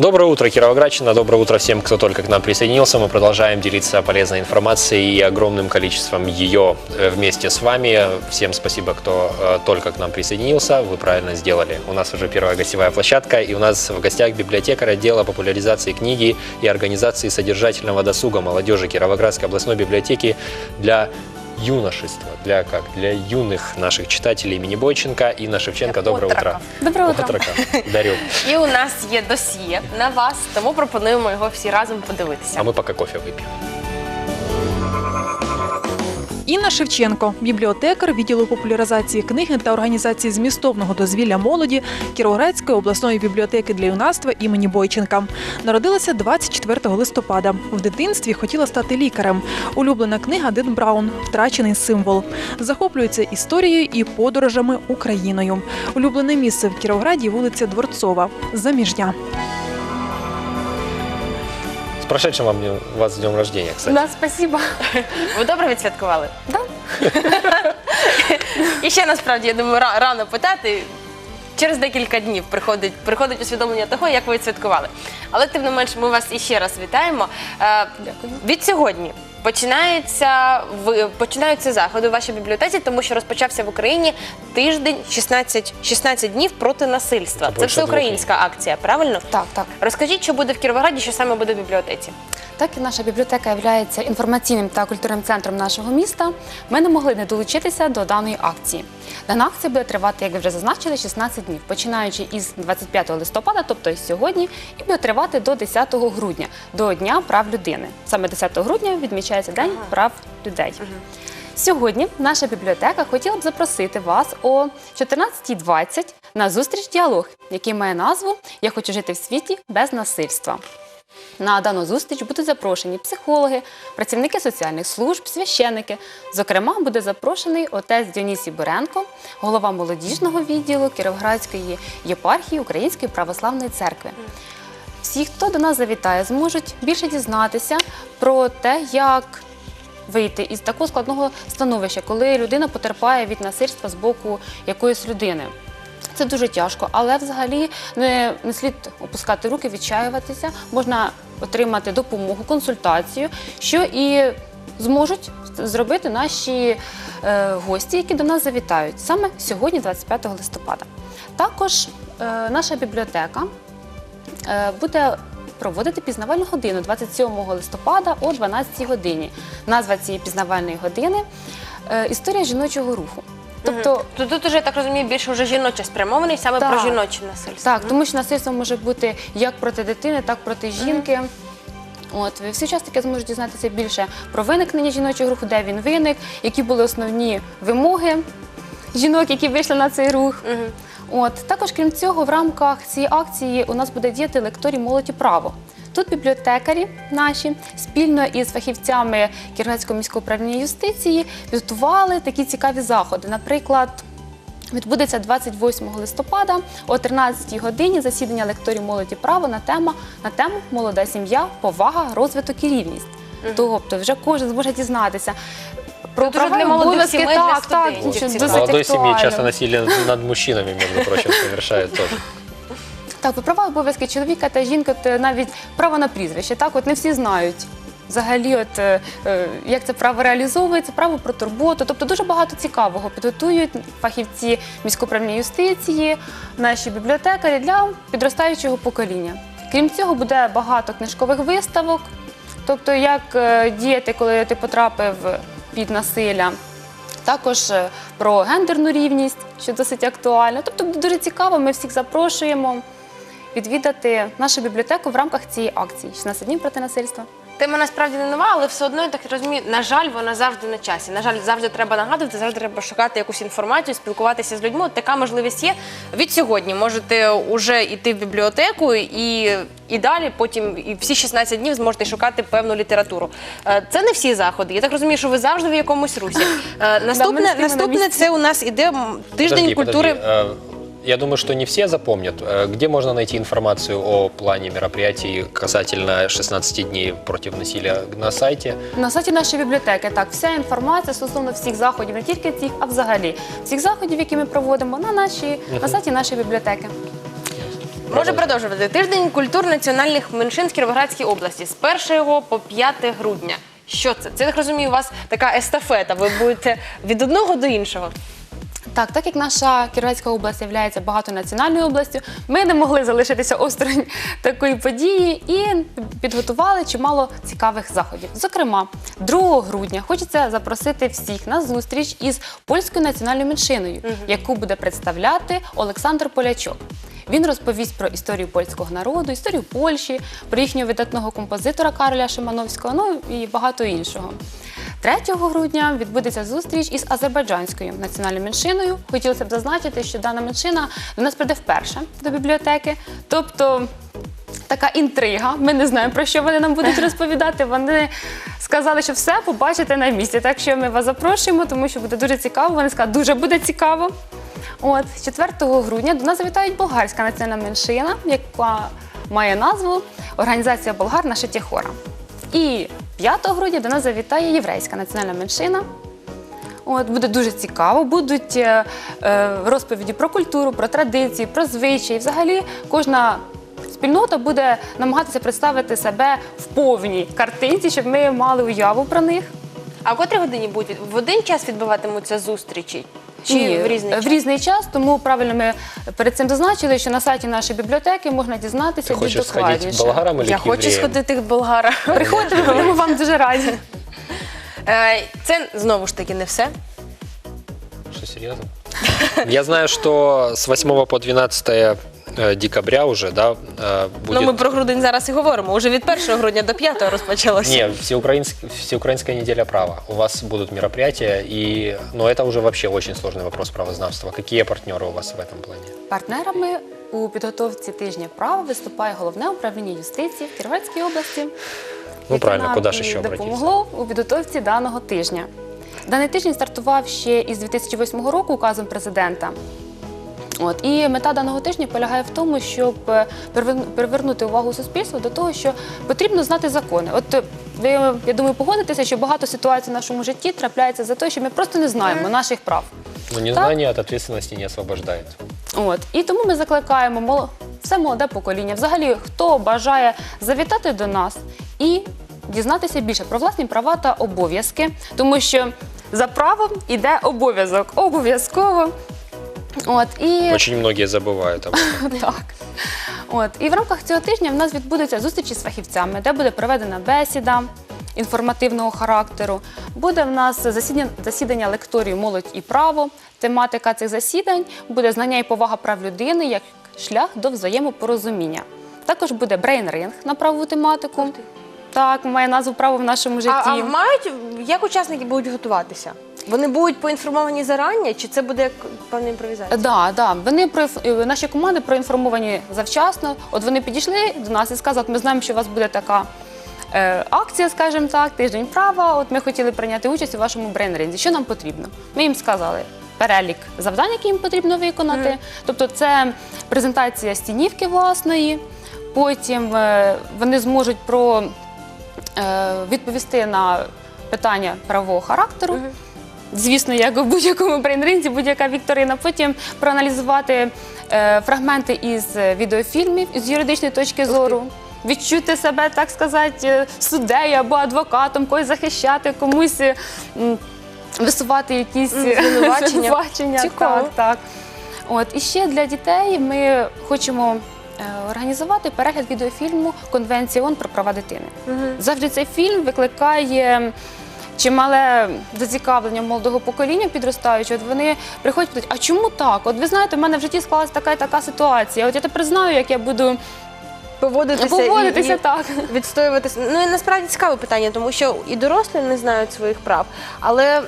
Доброе утро, Кировоградчина. Доброе утро всем, кто только к нам присоединился. Мы продолжаем делиться полезной информацией и огромным количеством ее э, вместе с вами. Всем спасибо, кто э, только к нам присоединился. Вы правильно сделали. У нас уже первая гостевая площадка, и у нас в гостях библиотекарь отдела популяризации книги и организации содержательного досуга молодежи Кировоградской областной библиотеки для юношества, для как? Для юных наших читателей имени Бойченко. Инна Шевченко, доброе утро. Отроков. Доброе утро. Отрока. Дарю. І у нас є досьє на вас, тому пропонуємо його всі разом подивитися. А мы пока кофе выпьем. Інна Шевченко, бібліотекар відділу популяризації книги та організації змістовного дозвілля молоді Кіровоградської обласної бібліотеки для юнацтва імені Бойченка. Народилася 24 листопада. В дитинстві хотіла стати лікарем. Улюблена книга Дед Браун Втрачений символ. Захоплюється історією і подорожами Україною. Улюблене місце в Кіровограді вулиця Дворцова. Заміжня. Прошедшим вам, днем- вас с днем рождения, кстати. Да, спасибо. Ви добре відсвяткували? Да. І ще насправді, я думаю, ра- рано питати. Через декілька днів приходить, приходить усвідомлення того, як ви відсвяткували. Але тим не менш, ми вас іще раз вітаємо. Е, Від сьогодні починаються, в починаються заходи у вашій бібліотеці, тому що розпочався в Україні тиждень 16, 16 днів проти насильства. Це Це більше всеукраїнська акція, правильно? Так, так. Розкажіть, що буде в Кіровограді, що саме буде в бібліотеці. Так і наша бібліотека є інформаційним та культурним центром нашого міста. Ми не могли не долучитися до даної акції. Дана акція буде тривати, як ви вже зазначили, 16 днів, починаючи із 25 листопада, тобто із сьогодні, і буде тривати до 10 грудня, до Дня прав людини. Саме 10 грудня відмічається День прав людей. Сьогодні наша бібліотека хотіла б запросити вас о 14.20 на зустріч діалог, який має назву Я хочу жити в світі без насильства. На дану зустріч будуть запрошені психологи, працівники соціальних служб, священики. Зокрема, буде запрошений отець Діонісій Буренко, голова молодіжного відділу Кіровоградської єпархії Української православної церкви. Всі, хто до нас завітає, зможуть більше дізнатися про те, як вийти із такого складного становища, коли людина потерпає від насильства з боку якоїсь людини. Це дуже тяжко, але взагалі не, не слід опускати руки, відчаюватися. Можна отримати допомогу, консультацію, що і зможуть зробити наші е, гості, які до нас завітають саме сьогодні, 25 листопада. Також е, наша бібліотека е, буде проводити пізнавальну годину 27 листопада о 12 годині. Назва цієї пізнавальної години е, історія жіночого руху. Тобто То тут уже, я так розумію, більше вже жіноче спрямований саме Так. про жіноче насильство. Так, тому що насильство може бути як проти дитини, так проти жінки. От всі учасники зможуть дізнатися більше про виникнення жіночого руху, де він виник, які були основні вимоги жінок, які вийшли на цей рух. От також, крім цього, в рамках цієї акції у нас буде діяти лекторій молоді право. Тут бібліотекарі наші спільно із фахівцями Кіровоградського міського управління юстиції підготували такі цікаві заходи. Наприклад, Відбудеться 28 листопада о 13-й годині засідання лекторів молоді право на тему на тему молода сім'я, повага, розвиток і рівність. Тобто вже кожен зможе дізнатися про права для молодих сімей, для Так, так. Досить молодой семье часто насилие над мужчинами, между прочим, совершают тоже. Так, про права обов'язки чоловіка та жінки, от, навіть право на прізвище. Так, от не всі знають. Взагалі, от е, е, як це право реалізовується, право про турботу. Тобто дуже багато цікавого підготують фахівці міського управління юстиції, наші бібліотекарі для підростаючого покоління. Крім цього, буде багато книжкових виставок, тобто як е, діяти, коли ти потрапив під насилля. Також про гендерну рівність, що досить актуально. Тобто дуже цікаво, ми всіх запрошуємо відвідати нашу бібліотеку в рамках цієї акції 16 днів проти насильства. Тема насправді не нова, але все одно я так розумію, на жаль, вона завжди на часі. На жаль, завжди треба нагадувати, завжди треба шукати якусь інформацію, спілкуватися з людьми. От така можливість є. Від сьогодні можете вже йти в бібліотеку і, і далі, потім і всі 16 днів зможете шукати певну літературу. Е, Це не всі заходи. Я так розумію, що ви завжди в якомусь русі. Е, Наступне, наступне це у нас іде тиждень Подожди, культури. Я думаю, что не все запомнят. Э, Где можно найти информацию о плане мероприятий касательно 16 дней против насилия на сайте? На сайті нашої бібліотеки так, вся інформація стосовно всіх заходів, не тільки цих, а взагалі всіх заходів, які ми проводимо на нашій на сайті нашої бібліотеки. Може продовжувати. Тиждень культур національних меншин в Кіровоградській області з 1 по 5 грудня. Що це? Це я так розумію, у вас така естафета. Ви будете від одного до іншого. Так, так як наша Кіровоградська область є багатонаціональною областю, ми не могли залишитися осторонь такої події і підготували чимало цікавих заходів. Зокрема, 2 грудня хочеться запросити всіх на зустріч із польською національною меншиною, яку буде представляти Олександр Полячок. Він розповість про історію польського народу, історію Польщі, про їхнього видатного композитора Кароля Шимановського, ну і багато іншого. 3 грудня відбудеться зустріч із азербайджанською національною меншиною. Хотілося б зазначити, що дана меншина до нас прийде вперше до бібліотеки. Тобто така інтрига. Ми не знаємо, про що вони нам будуть розповідати. Вони сказали, що все побачите на місці. Так що ми вас запрошуємо, тому що буде дуже цікаво. Вони сказали, дуже буде цікаво. От 4 грудня до нас завітають болгарська національна меншина, яка має назву Організація Болгар Наша Тєхора. І 5 грудня до нас завітає єврейська національна меншина. От буде дуже цікаво. Будуть е, е, розповіді про культуру, про традиції, про звичаї. Взагалі, кожна спільнота буде намагатися представити себе в повній картинці, щоб ми мали уяву про них. А в котрій годині будуть? В один час відбуватимуться зустрічі? Чи Ні, в різний час? в різний час. Тому правильно ми перед цим зазначили, що на сайті нашої бібліотеки можна дізнатися Ты більш хочешь сходить к докладніше. болгарам или Я к хочу евреям? сходити в Болгара. Приходьте, ми будемо вам дуже раді. Е, Це знову ж таки не все. Что, серьезно? Я знаю, что с 8 по 12 э, декабря уже, да, э, будет... Ну ми про грудень зараз і говоримо. Уже від 1 грудня до 5 розпочалося. Не, всеукраинск- всеукраинская неделя права. У вас будут мероприятия, и, но это уже вообще очень сложный вопрос правознавства. Какие партнеры у вас в этом плане? Партнерами у підготовці тижня права виступає головне управління юстиції в Кіровоградській області. Ну, яке правильно, нам куди ж і ще обратитися? допомогло у підготовці даного тижня. Даний тиждень стартував ще із 2008 року указом президента. От і мета даного тижня полягає в тому, щоб е, привернути увагу суспільства до того, що потрібно знати закони. От е, ви, я думаю, погодитеся, що багато ситуацій в нашому житті трапляється за те, що ми просто не знаємо наших прав. Но незнание от ответственности не освобождает. От і тому ми закликаємо мол- все молоде покоління. Взагалі, хто бажає завітати до нас і дізнатися більше про власні права та обов'язки, тому що за правом іде обов'язок. Обов'язково. От і Очень многие забывают об этом. так. От і в рамках цього тижня в нас відбудуться зустрічі з фахівцями, де буде проведена бесіда інформативного характеру. Буде в нас засідання, засідання лекторію Молодь і право. Тематика цих засідань буде знання і повага прав людини як шлях до взаємопорозуміння. Також буде брейн-ринг на правову тематику. Так, має назву право в нашому житті. А, а мають як учасники будуть готуватися? Вони будуть поінформовані зарані, чи це буде як певна імпровізація? Да, да. Вони про наші команди проінформовані завчасно. От вони підійшли до нас і сказали, от ми знаємо, що у вас буде така. е, Акція, скажімо так, тиждень права. От ми хотіли прийняти участь у вашому брейнринзі. Що нам потрібно? Ми їм сказали перелік завдань, які їм потрібно виконати. Тобто, це презентація стінівки власної. Потім е, вони зможуть про е, відповісти на питання правового характеру. Звісно, як у будь-якому брейнринзі, будь-яка вікторина. Потім проаналізувати е, фрагменти із відеофільмів з юридичної точки зору. Відчути себе, так сказати, е, суддею або адвокатом, когось захищати, комусь е, м, висувати якісь звинувачення. звинувачення. Цікаво. Так, так. От і ще для дітей ми хочемо е, організувати перегляд відеофільму Конвенція ООН про права дитини. Завжди цей фільм викликає чимале зацікавлення молодого покоління підростаючого. От вони приходять і питають, а чому так? От ви знаєте, в мене в житті склалася така і така ситуація. От я тепер знаю, як я буду Поводитися, поводитися і, і так. відстоюватися. Ну і насправді цікаве питання, тому що і дорослі не знають своїх прав, але.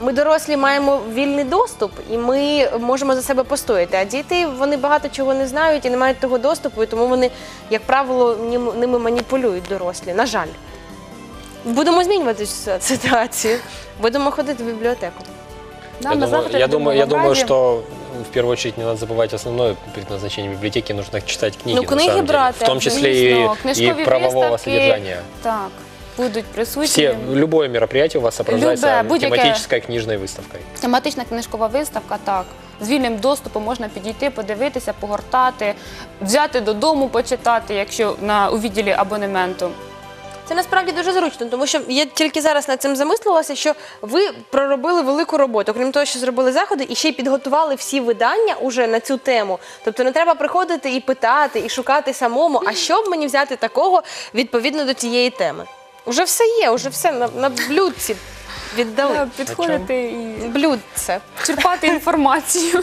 Ми дорослі маємо вільний доступ, і ми можемо за себе постояти. А діти вони багато чого не знають і не мають того доступу, і тому вони, як правило, ним- ними маніпулюють дорослі. На жаль, будемо змінювати цю ситуацію. Будемо ходити в бібліотеку. Да, я думаю, я думаю, я думаю, что в первую очередь не надо забывать основное предназначение библиотеки. Нужно читать книги, Ну, на книги самом деле. брать, в том числе и, и правового виставки, содержания. Так, будуть присутні. Все, любое мероприятие у вас сопровождается Любе, тематической книжной выставкой. Тематична книжкова виставка, так. з вільним доступом можна підійти, подивитися, погортати, взяти додому, почитати, якщо на у відділі абонементу. Це насправді дуже зручно, тому що я тільки зараз над цим замислилася, що ви проробили велику роботу. Крім того, що зробили заходи, і ще й підготували всі видання уже на цю тему. Тобто не треба приходити і питати, і шукати самому, а що б мені взяти такого відповідно до цієї теми. Уже все є, уже все на, на блюдці віддали. Підходити і Блюдце. черпати інформацію.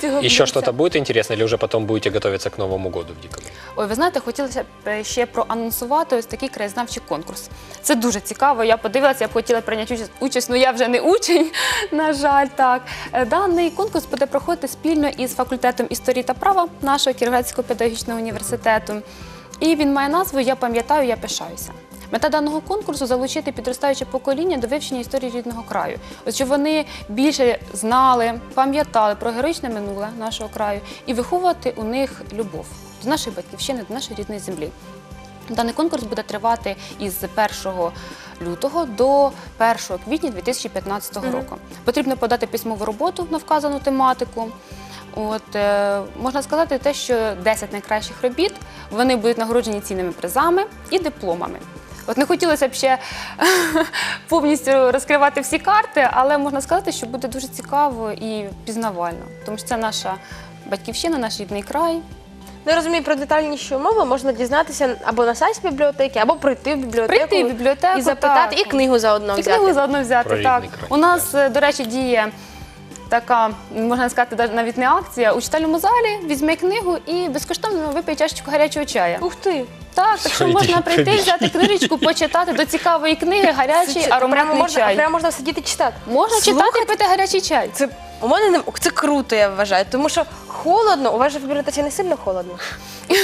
цього Еще что-то будет интересно или уже потом будете готовиться к Новому году в декабре? Ой, ви знаєте, хотілося б е, ще проанонсувати ось такий краєзнавчий конкурс. Це дуже цікаво. Я подивилася, я б хотіла прийняти участь, участь, ну я вже не учень, на жаль, так. Е, Даний конкурс буде проходити спільно із факультетом історії та права нашого Кіровоградського педагогічного університету. І він має назву Я пам'ятаю, я пишаюся. Мета даного конкурсу залучити підростаюче покоління до вивчення історії рідного краю. От щоб вони більше знали, пам'ятали про героїчне минуле нашого краю і виховувати у них любов до нашої батьківщини, до нашої рідної землі. Даний конкурс буде тривати із 1 лютого до 1 квітня 2015 року. Потрібно подати письмову роботу на вказану тематику. От е, можна сказати те, що 10 найкращих робіт вони будуть нагороджені цінними призами і дипломами. От не хотілося б ще повністю розкривати всі карти, але можна сказати, що буде дуже цікаво і пізнавально, тому що це наша батьківщина, наш рідний край. Ну, я розумію, про детальніші умови можна дізнатися або на сайті бібліотеки, або прийти в бібліотеку, Прийти в бібліотеку, і запитати, так. і книгу заодно І взяти. книгу заодно взяти. Про так. У нас, е, до речі, діє така, можна сказати, навіть- не акція. У читальному залі візьми книгу і безкоштовно випий чашечку гарячого чаю. Ух ти! Так, так що можна прийти, взяти книжечку, почитати до цікавої книги, гарячий ароматний можна, чай. прямо можна сидіти читати. Можна читати і пити гарячий чай. Це у мене не це круто, я вважаю, тому що холодно, у вас же в бібліотеці не сильно холодно.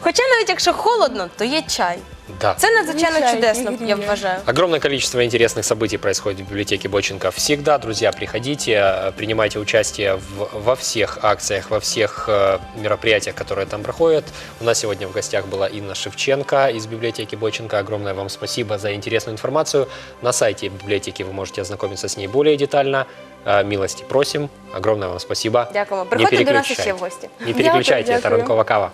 Хоча навіть якщо холодно, то є чай. Да. Це надзвичайно Чай, чудесно, який я гріє. вважаю. Огромное количество интересных событий происходит в библиотеке Боченко. Всегда, друзья, приходите, э, принимайте участие в- во всех акциях, во всех э, мероприятиях, которые там проходят. У нас сегодня в гостях была Инна Шевченко из библиотеки Боченко. Огромное вам спасибо за интересную информацию. На сайте библиотеки вы можете ознакомиться с ней более детально. Э, Милости просим. Огромное вам спасибо. Дякуємо. Не Приходьте до нас переключайте. ще в гості. Не переключайте, это дякую. Ранкова Кава.